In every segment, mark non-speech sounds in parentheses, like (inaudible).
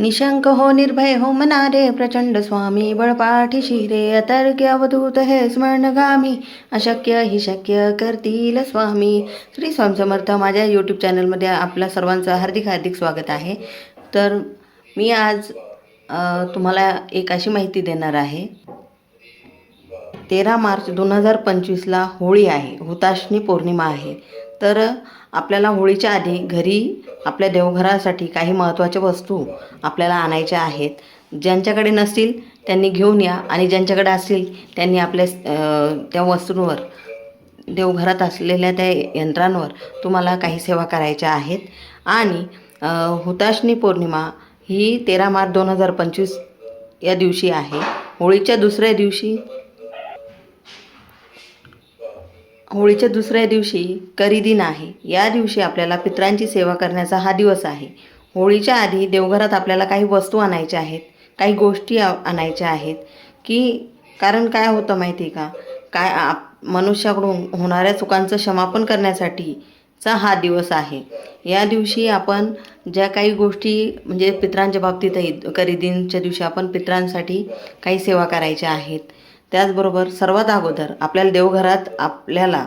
निशंक हो निर्भय हो मनारे प्रचंड स्वामी बळपाठीशी रे अतर्क्य अवधूत हे स्मरणगामी अशक्य ही शक्य करतील स्वामी. श्री स्वामी समर्थ माझ्या यूट्यूब चॅनलमध्ये आपल्या सर्वांचं हार्दिक हार्दिक स्वागत आहे. तर मी आज तुम्हाला एक अशी माहिती देणार आहे. तेरा मार्च दोन हजार पंचवीसला होळी आहे हुताशनी पौर्णिमा आहे. तर आपल्याला होळीच्या आधी घरी आपल्या देवघरासाठी काही महत्त्वाच्या वस्तू आपल्याला आणायच्या आहेत. ज्यांच्याकडे नसतील त्यांनी घेऊन या आणि ज्यांच्याकडे असतील त्यांनी आपल्या त्या वस्तूंवर देवघरात असलेल्या त्या यंत्रांवर तुम्हाला काही सेवा करायच्या आहेत. आणि हुताशनी पौर्णिमा ही तेरा मार्च दोन हजार पंचवीस या दिवशी आहे. होळीच्या दुसऱ्या दिवशी होळीच्या दुसऱ्या दिवशी करीदिन आहे या दिवशी आपल्याला पितरांची सेवा करण्याचा हा दिवस आहे. होळीच्या आधी देवघरात आपल्याला काही वस्तू आणायच्या आहेत काही गोष्टी आ- आणायच्या आहेत की कारण काय होतं माहिती आहे का? काय आप मनुष्याकडून होणाऱ्या चुकांचं क्षमापन करण्यासाठीचा हा दिवस आहे. या दिवशी आपण ज्या काही गोष्टी म्हणजे पितरांच्या बाबतीतही करीदिनच्या दिवशी आपण पितरांसाठी काही सेवा करायच्या आहेत. त्याचबरोबर सर्वात अगोदर आपल्याला देवघरात आपल्याला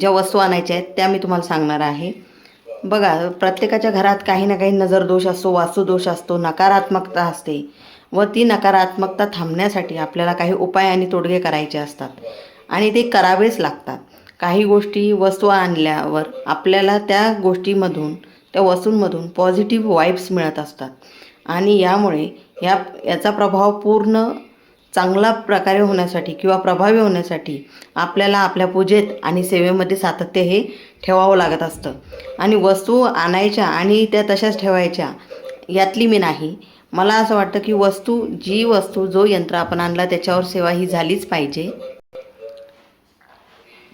ज्या वस्तू आणायच्या आहेत त्या मी तुम्हाला सांगणार आहे. बघा प्रत्येकाच्या घरात काही ना काही नजरदोष असतो वास्तुदोष असतो नकारात्मकता असते व ती नकारात्मकता थांबण्यासाठी आपल्याला काही उपाय आणि तोडगे करायचे असतात आणि ते करावेच लागतात. काही गोष्टी वस्तू आणल्यावर आपल्याला त्या गोष्टीमधून त्या वस्तूंमधून पॉझिटिव्ह वाईब्स मिळत असतात आणि यामुळे या याचा प्रभाव पूर्ण चांगला प्रकारे होण्यासाठी किंवा प्रभावी होण्यासाठी आपल्याला आपल्या पूजेत आणि सेवेमध्ये सातत्य हे ठेवावं लागत असतं. आणि वस्तू आणायच्या आणि त्या तशाच ठेवायच्या यातली मी नाही. मला असं वाटतं की वस्तू जी वस्तू जो यंत्र आपण आणला त्याच्यावर सेवा ही झालीच पाहिजे.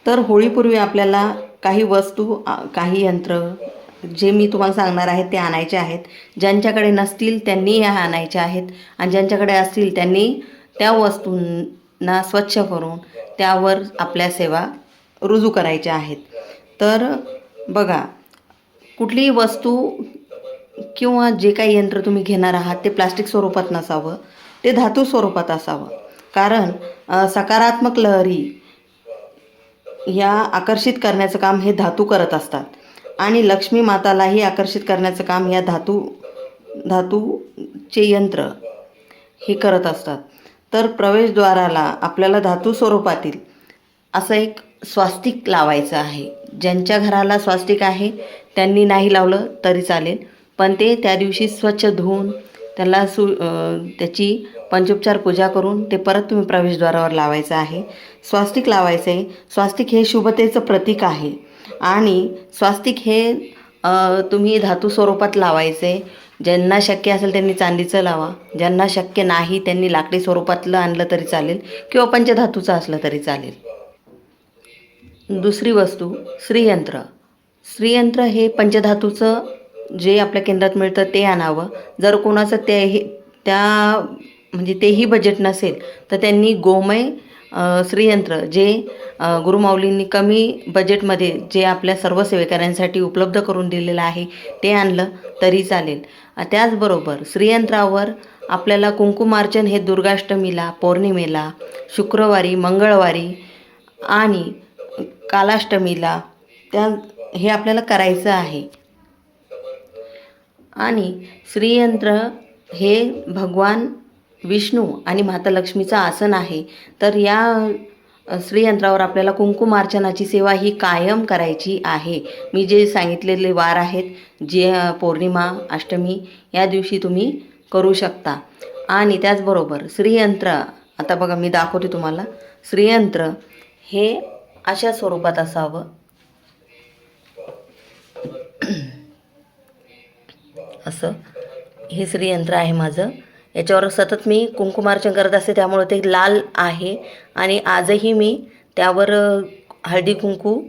तर होळीपूर्वी आपल्याला काही वस्तू काही यंत्र जे मी तुम्हाला सांगणार आहे ते आणायचे आहेत. ज्यांच्याकडे नसतील त्यांनी ह्या आणायच्या आहेत. आणि ज्यांच्याकडे असतील त्यांनी त्या वस्तूंना स्वच्छ करून त्यावर आपल्या सेवा रुजू करायच्या आहेत. तर बघा कुठलीही वस्तू किंवा जे काही यंत्र तुम्ही घेणार आहात ते प्लास्टिक स्वरूपात नसावं ते धातू स्वरूपात असावं. कारण सकारात्मक लहरी या आकर्षित करण्याचं काम हे धातू करत असतात. आणि लक्ष्मी मातालाही आकर्षित करण्याचं काम या धातू धातूचे यंत्र हे करत असतात. तर प्रवेशद्वाराला आपल्याला धातू स्वरूपातील असं एक स्वास्तिक लावायचं आहे. ज्यांच्या घराला स्वास्तिक आहे त्यांनी नाही लावलं तरी चालेल. पण ते त्या दिवशी स्वच्छ धुवून त्याला सु त्याची पंचोपचार पूजा करून ते परत तुम्ही प्रवेशद्वारावर लावायचं आहे. स्वास्तिक लावायचं आहे स्वास्तिक हे शुभतेचं प्रतीक आहे. आणि स्वास्तिक हे तुम्ही धातू स्वरूपात लावायचे. ज्यांना शक्य असेल त्यांनी चांदीचं लावा. ज्यांना शक्य नाही त्यांनी लाकडी स्वरूपातलं आणलं तरी चालेल किंवा पंचधातूचं असलं तरी चालेल. दुसरी वस्तू श्रीयंत्र. श्रीयंत्र हे पंचधातूचं जे आपल्या केंद्रात मिळतं ते आणावं. जर कोणाचं तेही त्या म्हणजे तेही बजेट नसेल तर त्यांनी गोमय श्रीयंत्र जे गुरुमाऊलींनी कमी बजेटमध्ये जे आपल्या सर्व सेवेकऱ्यांसाठी उपलब्ध करून दिलेलं आहे ते आणलं तरी चालेल. त्याचबरोबर श्रीयंत्रावर आपल्याला कुंकुमार्चन हे दुर्गाष्टमीला पौर्णिमेला शुक्रवारी मंगळवारी आणि कालाष्टमीला त्या हे आपल्याला करायचं आहे. आणि श्रीयंत्र हे भगवान विष्णू आणि माता लक्ष्मीचं आसन आहे तर या श्रीयंत्रावर आपल्याला कुंकुमार्चनाची सेवा ही कायम करायची आहे. मी जे सांगितलेले वार आहेत जे पौर्णिमा अष्टमी या दिवशी तुम्ही करू शकता. आणि त्याचबरोबर श्रीयंत्र आता बघा मी दाखवते तुम्हाला श्रीयंत्र हे अशा स्वरूपात असावं. (clears throat) असं हे श्रीयंत्र आहे माझं. याच्यावर सतत मी कुंकुमार्चन करत असते त्यामुळे ते लाल आहे. आणि आजही मी त्यावर हळदी कुंकू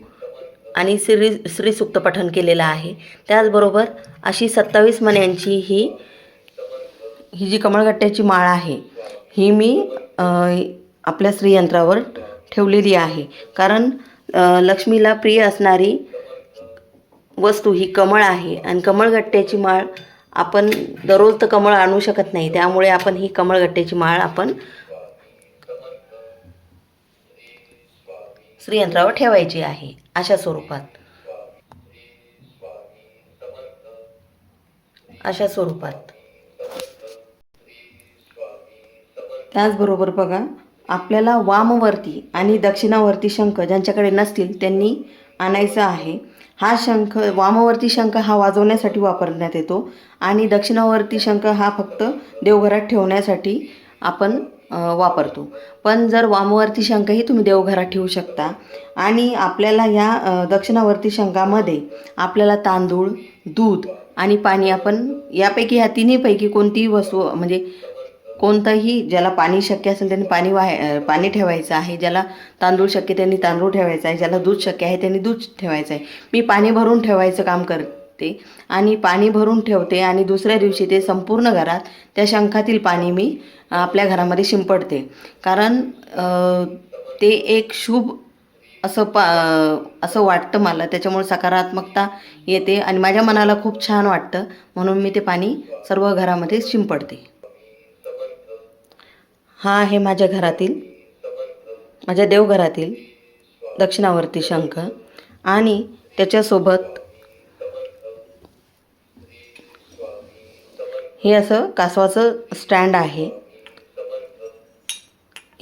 आणि श्री श्रीसुक्त पठण केलेलं आहे. त्याचबरोबर अशी सत्तावीस मण्यांची ही ही जी कमळगट्ट्याची माळ आहे ही मी आपल्या स्त्रीयंत्रावर ठेवलेली आहे. कारण लक्ष्मीला प्रिय असणारी वस्तू ही कमळ आहे. आणि कमळगट्ट्याची माळ आपण दररोज तर कमळ आणू शकत नाही त्यामुळे आपण ही कमळगट्ट्याची माळ आपण श्रीयंत्रावर ठेवायची आहे अशा स्वरूपात. अशा स्वरूपात. त्याचबरोबर बघा आपल्याला वामवरती आणि दक्षिणावरती शंख ज्यांच्याकडे नसतील त्यांनी आणायचं आहे. हा शंख वामवर्ती शंख हा वाजवण्यासाठी वापरण्यात येतो. आणि दक्षिणावर्ती शंख हा फक्त देवघरात ठेवण्यासाठी आपण वापरतो. पण जर वामवर्ती शंखही तुम्ही देवघरात ठेवू शकता. आणि आपल्याला या दक्षिणावरती दक्षिणावर्ती शंखामध्ये आपल्याला तांदूळ दूध आणि पाणी आपण यापैकी ह्या तिन्हीपैकी कोणतीही वस्तू म्हणजे कोणतंही ज्याला पाणी शक्य असेल त्यांनी पाणी वाह पाणी ठेवायचं आहे ज्याला तांदूळ शक्य त्यांनी तांदूळ ठेवायचा आहे ज्याला दूध शक्य आहे त्यांनी दूध ठेवायचं आहे. मी पाणी भरून ठेवायचं काम करते आणि पाणी भरून ठेवते आणि दुसऱ्या दिवशी ते संपूर्ण घरात त्या शंखातील पाणी मी आपल्या घरामध्ये शिंपडते. कारण ते एक शुभ असं पा असं वाटतं मला त्याच्यामुळे सकारात्मकता येते आणि माझ्या मनाला खूप छान वाटतं. म्हणून मी ते पाणी सर्व घरामध्ये शिंपडते. हा आहे माझ्या घरातील माझ्या देवघरातील दक्षिणावर्ती शंख आणि त्याच्यासोबत हे असं कासवाचं स्टँड आहे.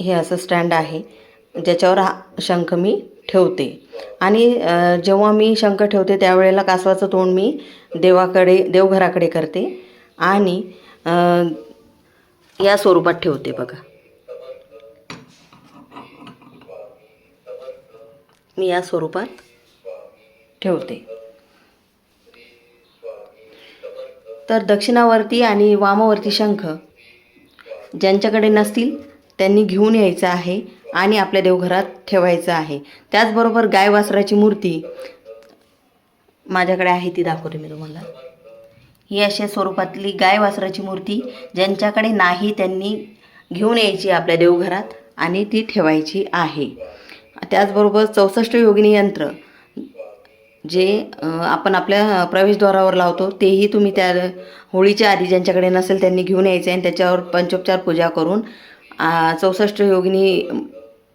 हे असं स्टँड आहे ज्याच्यावर हा शंख मी ठेवते. आणि जेव्हा मी शंख ठेवते त्यावेळेला कासवाचं तोंड मी देवाकडे देवघराकडे करते आणि या स्वरूपात ठेवते बघा. मी या स्वरूपात ठेवते. तर दक्षिणावर्ती आणि वामावर्ती शंख ज्यांच्याकडे नसतील त्यांनी घेऊन यायचं आहे आणि आपल्या देवघरात ठेवायचं आहे. त्याचबरोबर गाय वासराची मूर्ती माझ्याकडे आहे ती दाखवते मी तुम्हाला. ही अशा स्वरूपातली गाय वासराची मूर्ती ज्यांच्याकडे नाही त्यांनी घेऊन यायची आपल्या देवघरात आणि ती ठेवायची आहे. त्याचबरोबर चौसष्ट योगिनी यंत्र जे आपण आपल्या प्रवेशद्वारावर लावतो तेही तुम्ही त्या होळीच्या आधी ज्यांच्याकडे नसेल त्यांनी घेऊन यायचे आणि त्याच्यावर पंचोपचार पूजा करून चौसष्ट योगिनी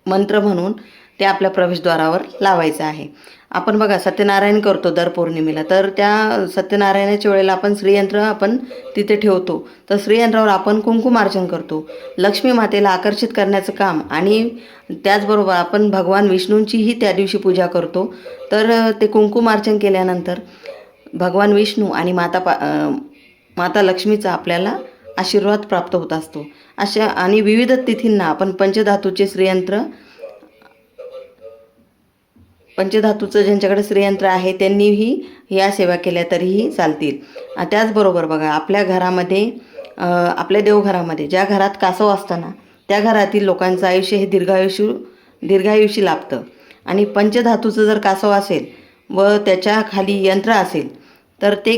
मंत्र म्हणून ते आपल्या प्रवेशद्वारावर लावायचं आहे. आपण बघा सत्यनारायण करतो दर पौर्णिमेला. तर त्या सत्यनारायणाच्या वेळेला आपण श्रीयंत्र आपण तिथे ठेवतो. तर श्रीयंत्रावर आपण कुंकुमार्चन करतो. लक्ष्मी मातेला आकर्षित करण्याचं काम आणि त्याचबरोबर आपण भगवान विष्णूंचीही त्या दिवशी पूजा करतो. तर ते कुंकुमार्चन केल्यानंतर भगवान विष्णू आणि माता पा माता लक्ष्मीचा आपल्याला आशीर्वाद प्राप्त होत असतो. अशा आणि विविध तिथींना आपण पंचधातूचे श्रीयंत्र पंचधातूचं ज्यांच्याकडे श्रीयंत्र आहे त्यांनीही या सेवा केल्या तरीही चालतील. त्याचबरोबर बघा आपल्या घरामध्ये आपल्या देवघरामध्ये ज्या घरात कासव असताना त्या घरातील लोकांचं आयुष्य हे दीर्घायुष्य दीर्घायुषी लाभतं. आणि पंचधातूचं जर कासव असेल व त्याच्याखाली यंत्र असेल तर ते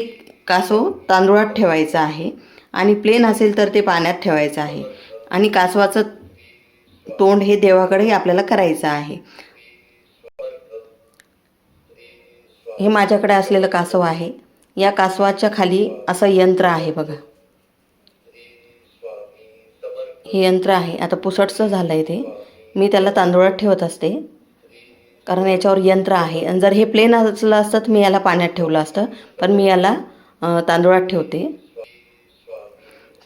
कासव तांदुळात ठेवायचं आहे आणि प्लेन असेल तर ते पाण्यात ठेवायचं आहे. आणि कासवाचं तोंड हे देवाकडे आपल्याला करायचं आहे. हे माझ्याकडे असलेलं कासव आहे. या कासवाच्या खाली असं यंत्र आहे बघा. हे यंत्र आहे. आता पुसटचं झालं आहे ते. मी त्याला तांदूळात ठेवत असते. कारण याच्यावर यंत्र आहे. आणि जर हे प्लेन असलं असतं तर मी याला पाण्यात ठेवलं असतं. पण मी याला तांदुळात तांदूळात ठेवते.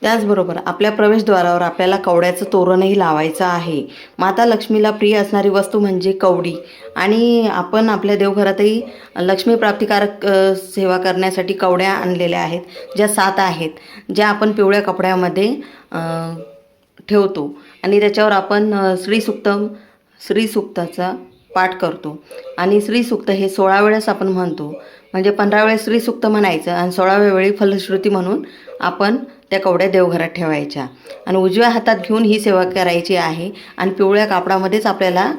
त्याचबरोबर आपल्या प्रवेशद्वारावर आपल्याला कवड्याचं तोरणही लावायचं आहे. माता लक्ष्मीला प्रिय असणारी वस्तू म्हणजे कवडी. आणि आपण आपल्या देवघरातही लक्ष्मी प्राप्तिकारक सेवा करण्यासाठी कवड्या आणलेल्या आहेत ज्या सात आहेत ज्या आपण पिवळ्या कपड्यामध्ये ठेवतो. आणि त्याच्यावर आपण अ, श्रीसुक्तम श्रीसुक्ताचा पाठ करतो. आणि श्रीसुक्त हे सोळा वेळेस आपण म्हणतो. म्हणजे पंधरा वेळेस श्रीसुक्त म्हणायचं आणि सोळाव्या वेळी फलश्रुती म्हणून आपण त्या कवड्या देवघरात ठेवायच्या. आणि उजव्या हातात घेऊन ही सेवा करायची आहे. आणि पिवळ्या कापडामध्येच आपल्याला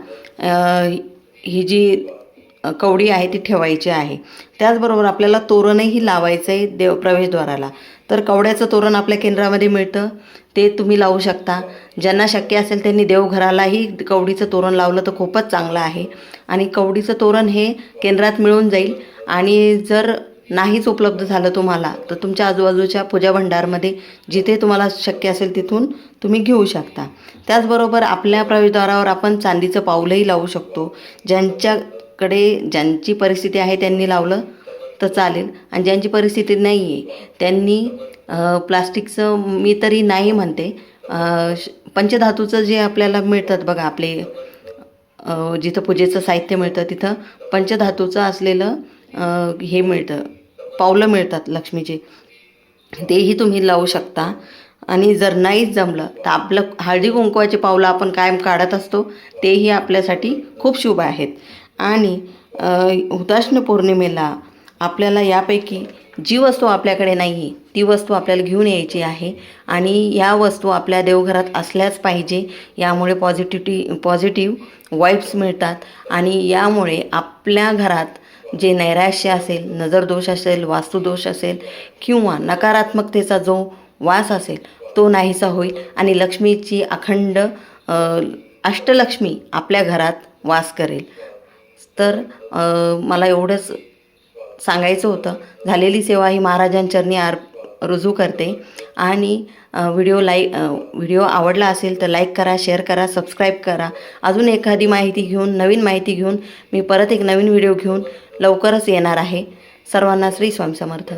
ही जी कवडी आहे ती ठेवायची आहे. त्याचबरोबर आपल्याला तोरणही लावायचं आहे देव प्रवेशद्वाराला. तर कवड्याचं तोरण आपल्या केंद्रामध्ये मिळतं. ते तुम्ही लावू शकता. ज्यांना शक्य असेल त्यांनी देवघरालाही कवडीचं तोरण लावलं तर खूपच चांगलं आहे. आणि कवडीचं तोरण हे केंद्रात मिळून जाईल. आणि जर नाहीच उपलब्ध झालं तुम्हाला तर तुमच्या आजूबाजूच्या पूजा भंडारमध्ये जिथे तुम्हाला शक्य असेल तिथून तुम्ही घेऊ शकता. त्याचबरोबर आपल्या प्रवेशद्वारावर आपण चांदीचं पाऊलही लावू शकतो. ज्यांच्याकडे ज्यांची परिस्थिती आहे त्यांनी लावलं तर चालेल. आणि ज्यांची परिस्थिती नाही आहे त्यांनी प्लास्टिकचं मी तरी नाही म्हणते. श- पंचधातूचं जे आपल्याला मिळतात बघा आपले जिथं पूजेचं साहित्य मिळतं तिथं पंचधातूचं असलेलं हे मिळतं पावलं मिळतात लक्ष्मीचे. तेही तुम्ही लावू शकता. आणि जर नाहीच जमलं तर आपलं हळदी कुंकवाचे पावलं आपण कायम काढत असतो तेही आपल्यासाठी खूप शुभ आहेत. आणि उदाष्ण पौर्णिमेला आपल्याला यापैकी जी वस्तू आपल्याकडे नाही आहे ती वस्तू आपल्याला घेऊन यायची आहे. आणि या वस्तू आपल्या देवघरात असल्याच पाहिजे यामुळे पॉझिटिव्हिटी पॉझिटिव्ह वाईब्स मिळतात. आणि यामुळे आपल्या घरात जे नैराश्य असेल नजरदोष असेल वास्तुदोष असेल किंवा नकारात्मकतेचा जो वास असेल तो नाहीसा होईल. आणि लक्ष्मीची अखंड अष्टलक्ष्मी आपल्या घरात वास करेल. तर मला एवढंच सांगायचं होतं. झालेली सेवा ही महाराजांचरणी आर रुजू करते. आणि व्हिडिओ लाईक व्हिडिओ आवडला असेल तर लाईक करा शेअर करा सबस्क्राईब करा. अजून एखादी माहिती घेऊन नवीन माहिती घेऊन मी परत एक नवीन व्हिडिओ घेऊन लवकरच येणार आहे. सर्वांना श्री स्वामी समर्थ.